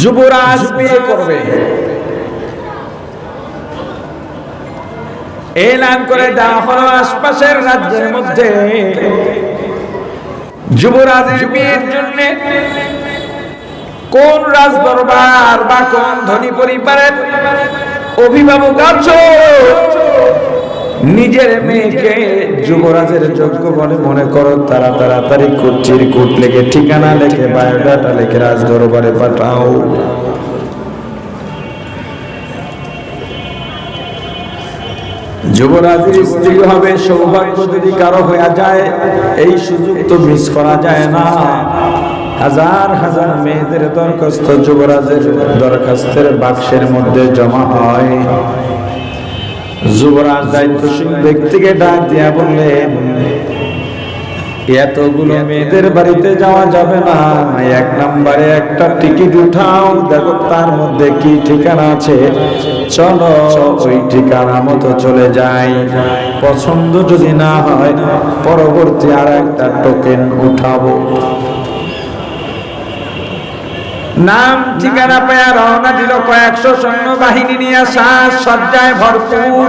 যুবরাজ বিয়ে করবে। এলান করে দেওয়া হলো আশপাশের রাজ্যের মধ্যে। যুবরাজের বিয়ের জন্য কোন রাজ দরবার বা কোন ধনী পরিবারের অভিভাবক আছো? নিজের মেয়েকে যুবরাজের যোগ্য বলে মনে করো, তারা তাড়াতাড়ি কুচির কুট লেগে ঠিকানা লেখে, বায়োডাটা লেখে রাজ দরবারে পাঠাও। যুবরাজের স্ত্রী হবে, সৌভাগ্য যদি কারও হয়ে যায়, এই সুযোগ তো মিস করা যায় না। হাজার হাজার মেয়েদের দরখাস্ত যুবরাজের দরখাস্তের বাক্সের মধ্যে জমা হয়। যুবরাজ দায়িত্বশীল ব্যক্তিকে ডাক দিয়া বললেন এতগুলো মেয়েদের বাড়িতে যাওয়া যাবে না। এক নম্বরে একটা টিকিট উঠাও। দেখো তার মধ্যে কি ঠিকানা আছে। চলো, ওই ঠিকানা মতো চলে যাই। পছন্দ যদি না হয়, পরবর্তী আর একটা টোকেন উঠাবো। নাম ঠিকানা পায়া রওনা দিল কয়েকশো সৈন্য বাহিনী নিয়ে শ্বাস সজ্জায় ভরপুর।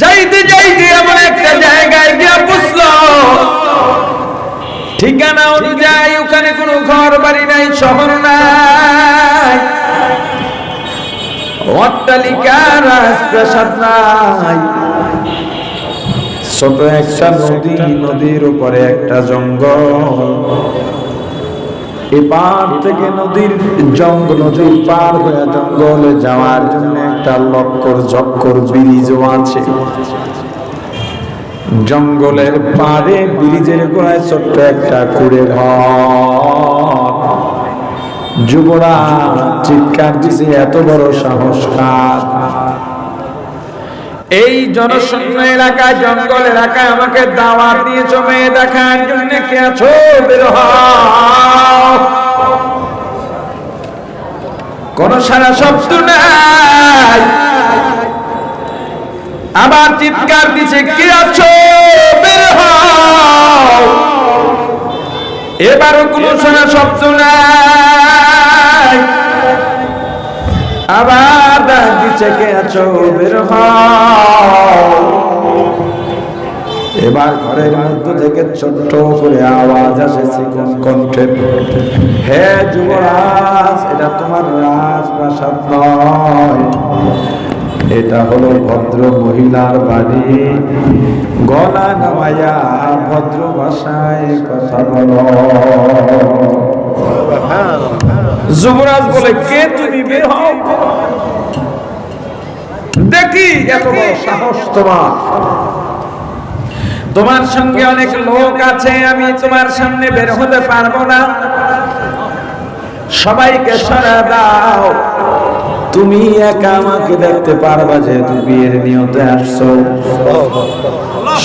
যাইতে যাইতে এমন একটা জায়গায় গিয়ে বুঝলো ঠিকানা অনুযায়ী ওখানে কোনো ঘর বাড়ি নাই শহর নাই। অট্টালিকা রাজপ্রাসাদ নাই। ছোট একটা নদী নদীর উপরে একটা জঙ্গল। এপার থেকে নদীর জঙ্গল, নদীর পার হয়ে জঙ্গলে যাওয়ার জন্য একটা লক্কর জক্কর ব্রিজও আছে। জঙ্গলের পারে ব্রিজের গোড়ায় ছোট্ট একটা কুড়ে ঘর। যুবরা চিৎকার দিছে, এত বড় সাহস কার? এই জনশূন্য এলাকায়, জঙ্গল এলাকায় আমাকে দাওয়াত দিয়েছ, মেয়ে দেখার জন্য কে আছো? বের কোন সারা শব্দ নাই। আবার চিৎকার দিছে, কে আছো? বের এবারও কোনো সারা শব্দ নাই। আবার ডাক দিচ্ছে কে আছো বের এবার ঘরের মধ্য থেকে ছোট্ট করে আওয়াজ আসে কোন কণ্ঠে হে যুবরাজ এটা তোমার রাজপ্রাসাদ নয়। এটা হলো ভদ্র মহিলার বাড়ি। গলা নামাইয়া ভদ্র ভাষায় কথা বলো। যুবরাজ বলে কে তুমি বের হও? দেখি এত বড় সাহস তোমার। তোমার সঙ্গে অনেক লোক আছে, আমি তোমার সামনে বের হতে পারব না। সবাইকে সরা দাও। তুমি একা আমাকে দেখতে পারবা যেহেতু বিয়ের নিয়তে আসছো।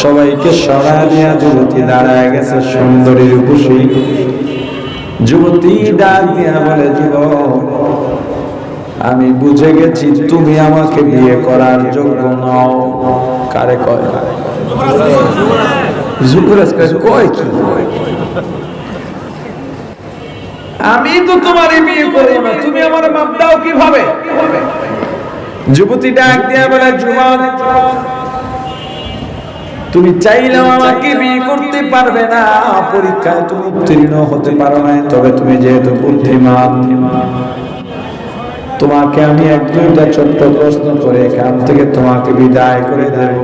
সবাইকে সরা দিয়া যুবতী দাঁড়ায় গেছে, সুন্দরী রূপসী যুবতী ডাক দিয়া বলে, যুবক আমি বুঝে গেছি তুমি আমাকে বিয়ে করার যোগ্য নও। কারে আমি তো বিয়ে তুমি আমার দাও কীভাবে? তুমি চাইলেও আমাকে বিয়ে করতে পারবে না, পরীক্ষায় তুমি উত্তীর্ণ হতে পারো না তবে তুমি যেহেতু বুদ্ধিমান তোমাকে আমি এক দুইটা ছোট্ট প্রশ্ন করে এখান থেকে তোমাকে বিদায় করে দেব।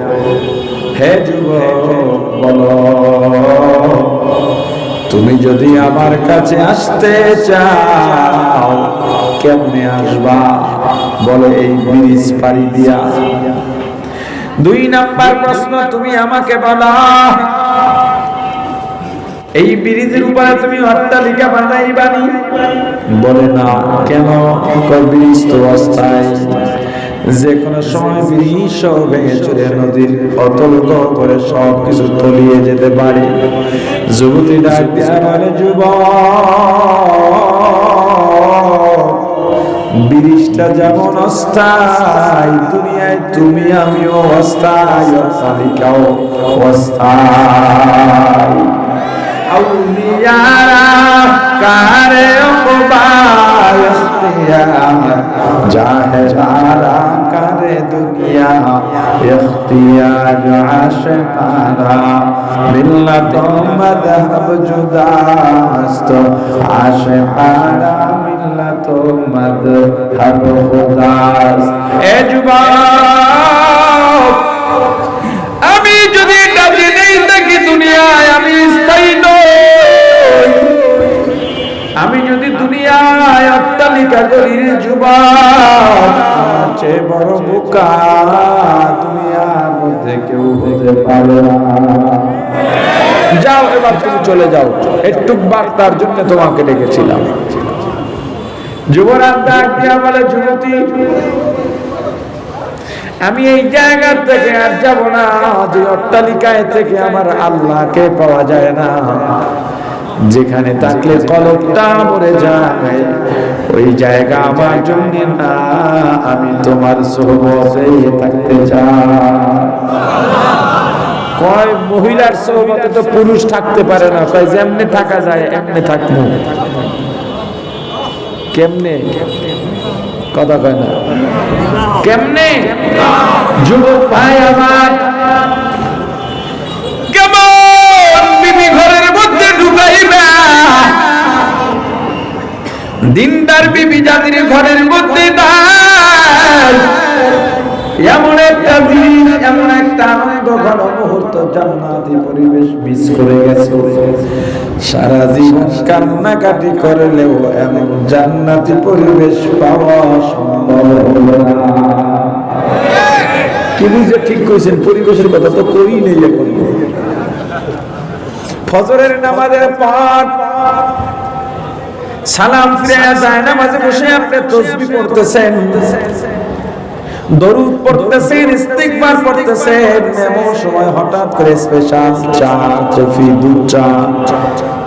হে যুবক, বলো, তুমি যদি আমার কাছে আসতে চাও, কেমনে আসবা? বলে এই ব্রিজ পাড়ি দিয়া। দুই নাম্বার প্রশ্ন, তুমি আমাকে বলা। ব্রিজের উপরে তুমি অট্টালিকা বানাইবানি। বলে না, কেন ব্রিজ তো অস্থায়ী? যে কোনো সময় ব্রিজ সব ভেঙে চলে নদীর অতল করে সব কিছু তলিয়ে যেতে পারে। যুবতী ডাক দিয়া বলে যুবক ব্রিজটা যেমন অস্থায়ী, দুনিয়ায় তুমি আমিও অস্থায়ী, অট্টালিকাও অস্থায়ী। আউলিয়ারা কারে অকবাল যাহে যারা কারে দুনিয়া ইখতিয়ার আশকারা মিল্লত মذهব জুদাস্ত আমি যদি দুনিয়ায় আমি অট্টালিকা গলির বড় বোকা দুনিয়ার মধ্যে কেউ হতে পারে যাও, এবার তুমি চলে যাও। একটু বার্তার জন্য তোমাকে ডেকেছিলাম। যুবরাজ বলে যুবতী আমি এই জায়গা থেকে আর যাব না। যে অট্টালিকায় থেকে আমার আল্লাহকে পাওয়া যায় না। যেখানে থাকলে কলকটা মরে যায় ওই জায়গা আমার জন্য না, আমি তোমার থাকতে চাই। কয় মহিলার সোহবতে তো পুরুষ থাকতে পারে না, কয় যেমনে থাকা যায় এমনি থাকব। কেমনে? কথা কয় না। কেমনে? যুবক ভাই আমার দিনদার বিবি জাতির ঘরের মধ্যে এমন একটা জিনিস, এমন একটা আনন্দ ঘন মুহূর্ত জান্নাতি পরিবেশ মিস করে গেছে। সারা জীবন কান্নাকাটি করলেও এমন জান্নাতি পরিবেশ পাওয়া সম্ভব হলো না। কি বুঝে ঠিক কইছেন, পরিবেশের কথা তো করি নেই এখন। ফজরের নামাজের পাঠ সালাম ফিরে যায়, নামাজে বসে আপনি তসবি পড়তেছেন। দরুদ পড়তেছেন, ইস্তিগফার পড়তেছেন, এমন সময় হঠাৎ করে স্পেশাল চা কফি দুধ চা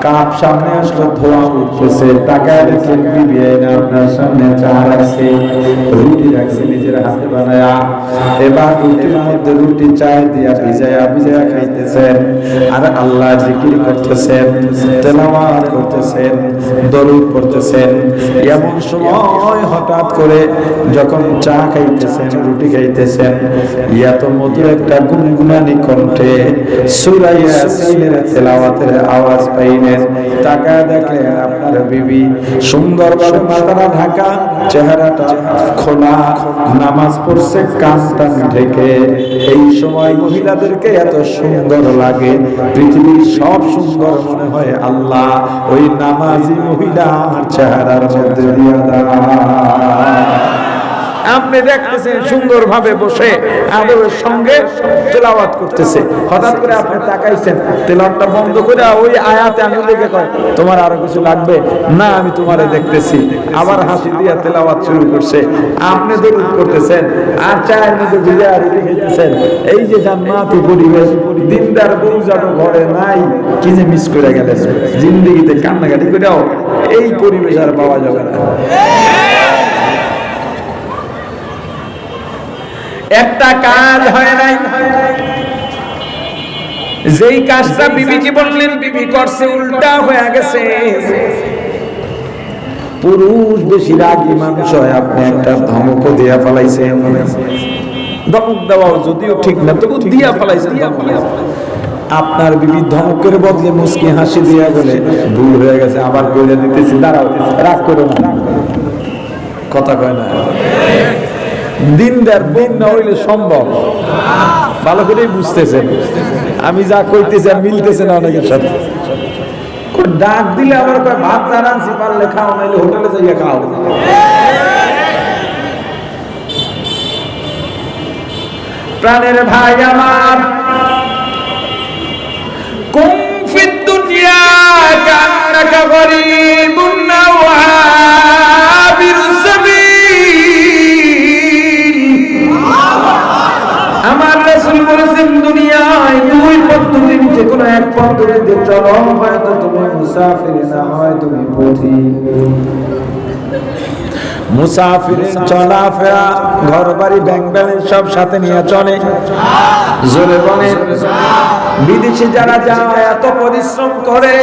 কাপ সামনে আসলো, ধোয়া উঠতেছে। টাকায় দেখলেন বিবি আপনার সামনে চা রাখছে রুটি রাখছে নিজের হাতে বানায়া। এবার রুটির মধ্যে রুটি, চায় দিয়া ভিজায়া ভিজায়া খাইতেছেন। আর আল্লাহ জিকির করতেছেন, তেলাওয়াত করতেছেন, দরুদ পড়তেছেন। এমন সময় হঠাৎ করে যখন চা খাইতেছেন, রুটি খাইতেছেন এত মধুর একটা গুনগুনানি কণ্ঠে সুরাইয়া তেলাওয়াতের আওয়াজ পাইলেন। টাকা আপনার বিবি মাথাটা ঢাকা, চেহারাটা খোলা, নামাজ পড়ছে ঢেকে। এই সময় মহিলাদেরকে এত সুন্দর লাগে, পৃথিবীর সব সুন্দর মনে হয় আল্লাহ ওই নামাজি মহিলার চেহারার মধ্যে আপনি দেখতেছেন সুন্দর ভাবে বসে আদবের সঙ্গে তেলাওয়াত করতেছে। হঠাৎ করে আপনি তাকাইছেন তেলাওয়াতটা বন্ধ করে ওই আয়াতে আঙুল দেখে কয় তোমার আরও কিছু লাগবে? না আমি তোমারে দেখতেছি। আবার হাসি দিয়া তেলাওয়াত শুরু করছে। আপনি দরুদ করতেছেন আর চায়ের মধ্যে ভিজে আর খেতেছেন এই যে জান্নাতি পরিবেশ দিনদার বউ যাব ঘরে নাই কি যে মিস করে গেলেন। জিন্দিগিতে কান্নাকাটি করেও এই পরিবেশ আর পাওয়া যাবে না। একটা কাজ হয় নাই। যেই কাজটা বিবিকে বললেন বিবি করছে, উল্টা হয়ে গেছে। পুরুষ বেশি রাগী মানুষ হয়, আপনি একটা ধমক দিয়া ফেলাইছে ধমক দেওয়া যদিও ঠিক না, তবু দিয়া ফেলাইছেন আপনার বিবি ধমকের বদলে মুসকি হাসি দিয়া বলে, ভুল হয়ে গেছে, আবার কইলে দিতেছি, দাঁড়াও, রাগ করো না। কথা কয় না। দিনদার বোন না হইলে সম্ভব। ভালো করেই বুঝতেছেন। আমি যা কইতেছি আর মিলতেছে না অনেকের সাথে। ডাক দিলে কয়, ভাত না রাঁধছি, পারলে খাও, নাইলে হোটেলে যাইয়া খাও। প্রাণের ভাই আমার, কুম ফিদ দুনিয়া কান্নাকা গরিবুন নাওয়াবিরুস মুসাফিরের চলাফেরা ঘর বাড়ি ব্যাংক ব্যালেন্স সব সাথে নিয়ে চলে। জোরে বলে বিদেশে যারা যায় এত পরিশ্রম করে,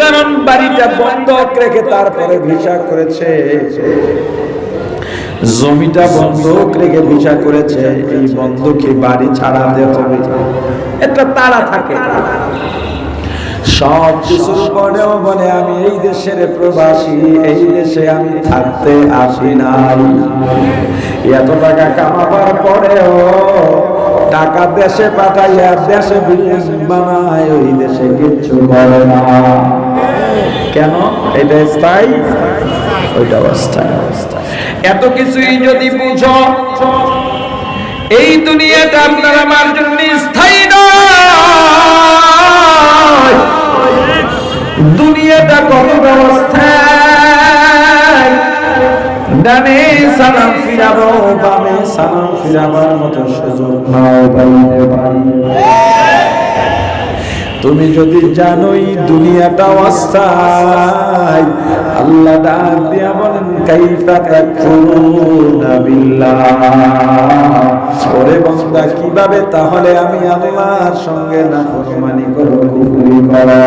কারণ বাড়িটা বন্ধক রেখে তারপরে ভিসা করেছে। জমিটা বন্ধক রেখে ভিসা করেছে, এই বন্ধকে বাড়ি ছাড়াতে হবে। একটা তারা থাকে। সব কিছুর পরেও বলে, আমি এই দেশের প্রবাসী, এই দেশে আমি থাকতে আসি নাই। এত টাকা কামাবার পরেও টাকা দেশে পাঠাইয়া দেশে বিদেশ বানায়, ওই দেশে কিচ্ছু করে না। কেন? এটা স্থায়ী? ওইটা অস্থায়ী। এত কিছুই যদি বুঝো, এই দুনিয়াটা আপনার আমার জন্য দুনিয়াটা কত ব্যবস্থায়। ডানে সালাম ফিরাবো বামে সালাম ফিরাবার মতো সুযোগ নাও পাইতে পারি। তুমি যদি জানোই দুনিয়াটা অস্থায়, আল্লাহ ডাক দিয়া বলেন, কাইফা তাকফুরুনা বিল্লাহ। ওরে বান্দা, কীভাবে তাহলে আমি আল্লাহর সঙ্গে নাফরমানি করো, কুফরি করো?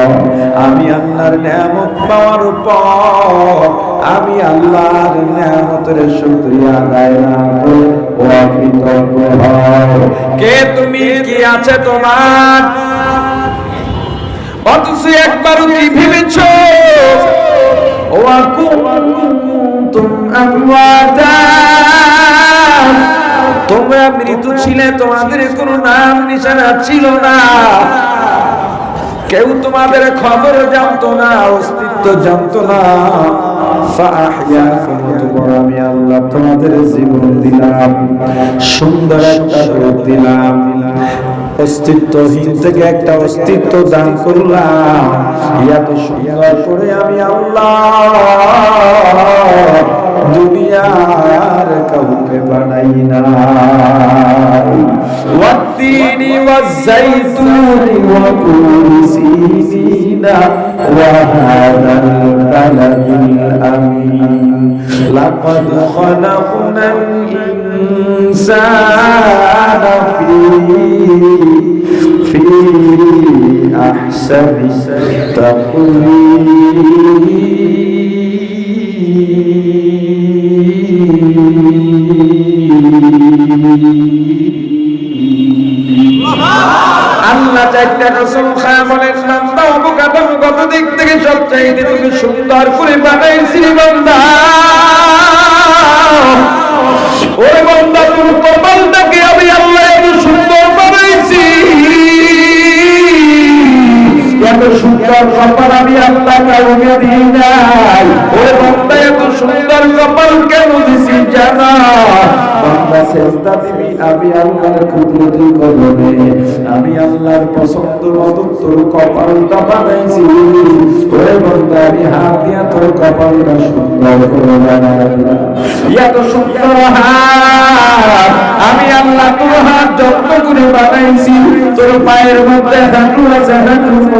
আমি আল্লাহর নিয়ামত পাওয়ার পর আমি আল্লাহর নিয়ামতের শুকরিয়া আদায় না করে অকৃতজ্ঞ হও কে তুমি? কি আছে তোমার? অথচ একবারও কি ভেবেছ? ও তোমরা মৃত্যু ছিলে, তোমাদের কোনো নাম নিশানা ছিল না। কেউ তোমাদের খবর জানতো না, অস্তিত্ব জানতো না। আমি আল্লাহ তোমাদের জীবন দিলাম, সুন্দর একটা রূপ দিলাম। অস্তিত্বহীন থেকে একটা অস্তিত্ব দান করলাম এত সুন্দর করে আমি আল্লাহ দুনিয়ার কাউকে বানাই না والتين والزيتون وطور سينين وهذا البلد الأمين لقد خلقنا الإنسان في في أحسن تقويم আল্লাহ চারটা কসম খায় বলেন বান্দা অবকাঠামোগত দিক থেকে সব চাইতে তুমি সুন্দর করে বানাইছি বান্দা ওরে সুন্দর কপাল আমি আল্লাহ কাউকে দিই নাই। ওরে বান্দা, এত সুন্দর কপাল কেন দিছি জানা? সেজদা দিবি, আমি আল্লাহর কুদরতি আমি আল্লাহর পছন্দ মতো তোর কপালটা বানাইছি। ওরে বান্দা, আমি হাত দিয়া তোর কপালটা সুন্দর করে সুন্দর হাত, আমি আল্লাহ তোর হাত যত্ন করে বানাইছি। তোর পায়ের মধ্যে হাঁটু আছে মধ্যে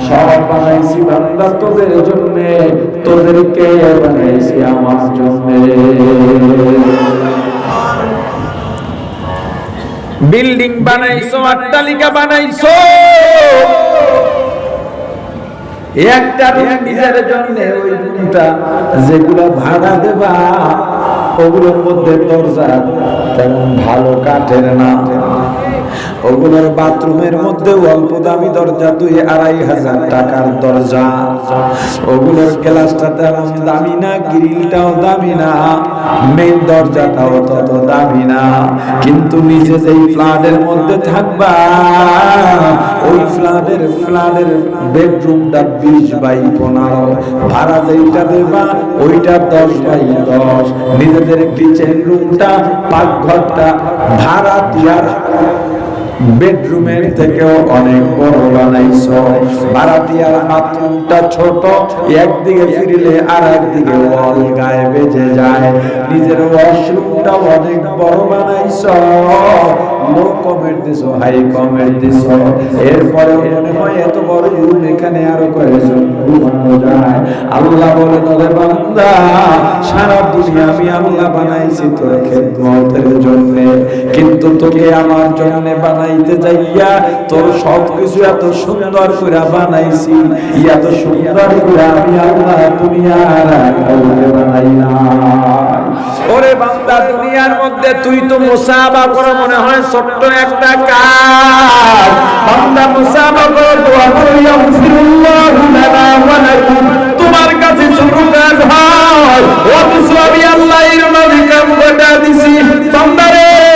বিল্ডিং বানাইছো, অট্টালিকা বানাইছো। একটা রুম নিজের জন্য, ওই রুমটা যেগুলো ভাড়া দেবা, ওগুলোর মধ্যে দরজা তেমন ভালো কাঠের না। ওগুলোর বাথরুমের মধ্যে অল্প দামি দরজা দুই আড়াই হাজার টাকার দরজা। ওগুলোর গ্লাসটা তেমন দামি না, গ্রিলটাও দামি না মেন দরজাটাও তত দামি না। কিন্তু নিজে যেই ফ্ল্যাটের মধ্যে থাকবা, ওই ফ্ল্যাটের ফ্ল্যাটের বেডরুমটা বিশ বাই পনেরো। ভাড়া যেইটা দেবা, ওইটা দশ বাই দশ। নিজেদের কিচেন রুমটা পাকঘরটা ভাড়া দিয়ার বেডরুমের থেকেও অনেক বড় বানাইছো। ভাড়াটিয়ার বাথরুমটা ছোট, একদিকে ফিরলে আর একদিকে ওয়াল গায়ে বেজে যায়। নিজের ওয়াশরুমটা অনেক বড় বানাইছো। লো কমেন্ট দিছো হাই কমেন্ট দিছো এরপরে মনে হয় এত বড় রুম এখানে আরও কয়েকজন ঘুমানো যায়। আল্লাহ বলে, তবে বান্দা, সারা দুনিয়া আমি আল্লাহ বানাইছি তোর খেদমতের জন্য। কিন্তু তোকে আমার জন্য বানাইতে যাইয়া তোর সব কিছু এত সুন্দর করে বানাইছি, এত সুন্দর করে আমি আল্লাহ দুনিয়ার বানাই না ওরে বান্দা, দুনিয়ার মধ্যে তুই তো মুসাবা করো মনে হয় ছোট্ট একটা কাজ। বান্দা মুসাবা করো, দোয়া করো ইয়াগফিরুল্লাহু লানা ওয়া লাকুম। তোমার কাছে ছোট কাজ হয় ও আমি আল্লাহ এর মাঝে কাম করে দিছি। বান্দারে!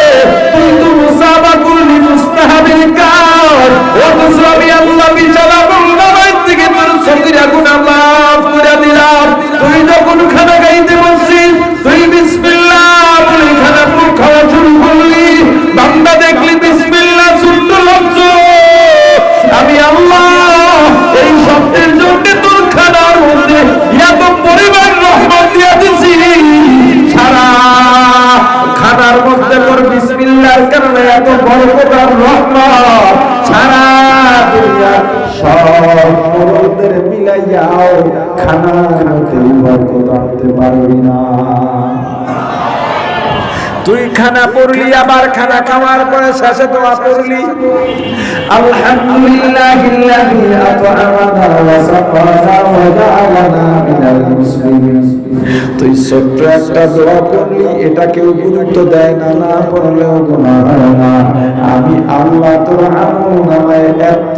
মধ্যে বরকত আনতে পারবি না। তুই খানা পড়লি আবার খানা খাওয়ার পরে শেষে দোয়া পড়লি। আলহামদুলিল্লাহিল্লাযী তুই ছোট্ট একটা দোয়া এটা কেউ গুরুত্ব দেয় না না গুনাহ হয় না। আমি আল্লাহ তোর এত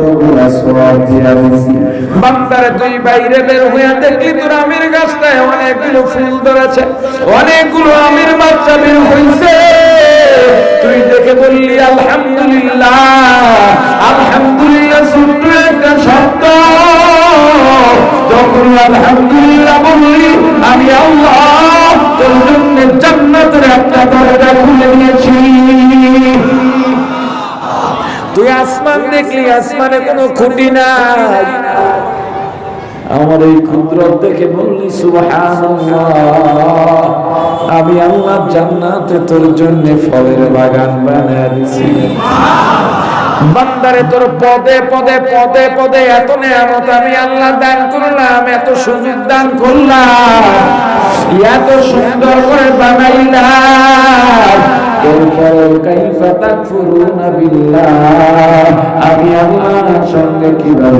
সওয়াব দিয়া দিছি। বান্দারে, তুই বাইরে বের হয়ে দেখলি তোর আমের গাছটায় অনেকগুলো ফুল ধরেছে, অনেকগুলো আমের বাচ্চা বের হইছে। তুই দেখে বললি, আলহামদুলিল্লাহ আমি আল্লাহ জান্নাতে তোর জন্য ফলের বাগান দিছি। বান্দারে তোর পদে পদে পদে পদে এত নেয়ামত আমি আল্লাহ দান করলাম, এত সুযোগ দান করলাম, এত সুন্দর করে বানাইলাম। আমি আল্লাহর সঙ্গে কীভাবে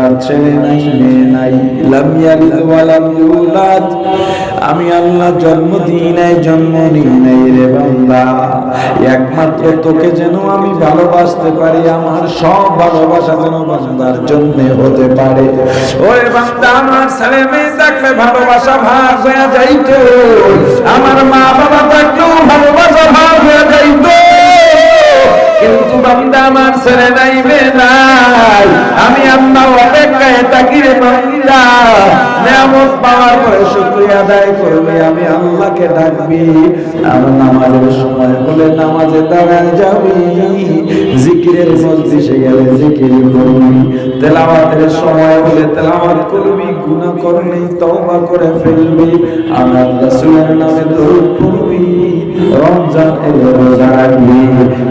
আল্লাহর ছেলে নাই, মেয়ে নাই। লাম ইয়ালিদ ওয়া লাম ইউলাদ। আমি আল্লাহ জন্ম দিই নাই, জন্ম নিই নাই রে বান্দা। একমাত্র তোকে যেন আমি ভালোবাসতে পারি, আমার সব ভালোবাসা যেন বান্দার জন্য হতে পারে। ওরে বান্দা, আমার ছেলে মেয়ে থাকলে ভালোবাসা ভাগ হয়ে যাইতো। আমার মা বাবা থাকলেও ভালোবাসা ভাগ হয়ে যাইতো। কিন্তু বান্দা আমার ছেলে নাই মেয়ে নাই। আমি আল্লাহ অপেক্ষায় থাকি রে বান্দা নিয়ামত পাওয়ার পরে শুকরিয়া আদায় করবে আমি আল্লাহকে ডাকবি। আমার নামাজের সময় হলে নামাজে দাঁড়ায় যাবি। জিকিরের মজলিসে গেলে জিকির করবি। তেলাওয়াতের সময় হলে তেলাওয়াত করবি। গুনাহ করলেই তওবা করে ফেলবি। আমার রাসূলের নামে দরুদ পড়বি। রমজান এলে রোজা রাখবি।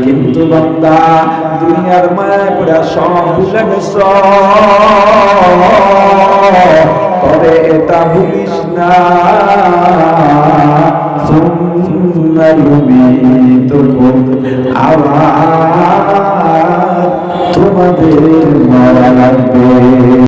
কিন্তু বন্দা দুনিয়ার মায়া করে সব ভুলে গেছ। তবে এটা ভুলিস না। তোমাদের মারা লাগবে।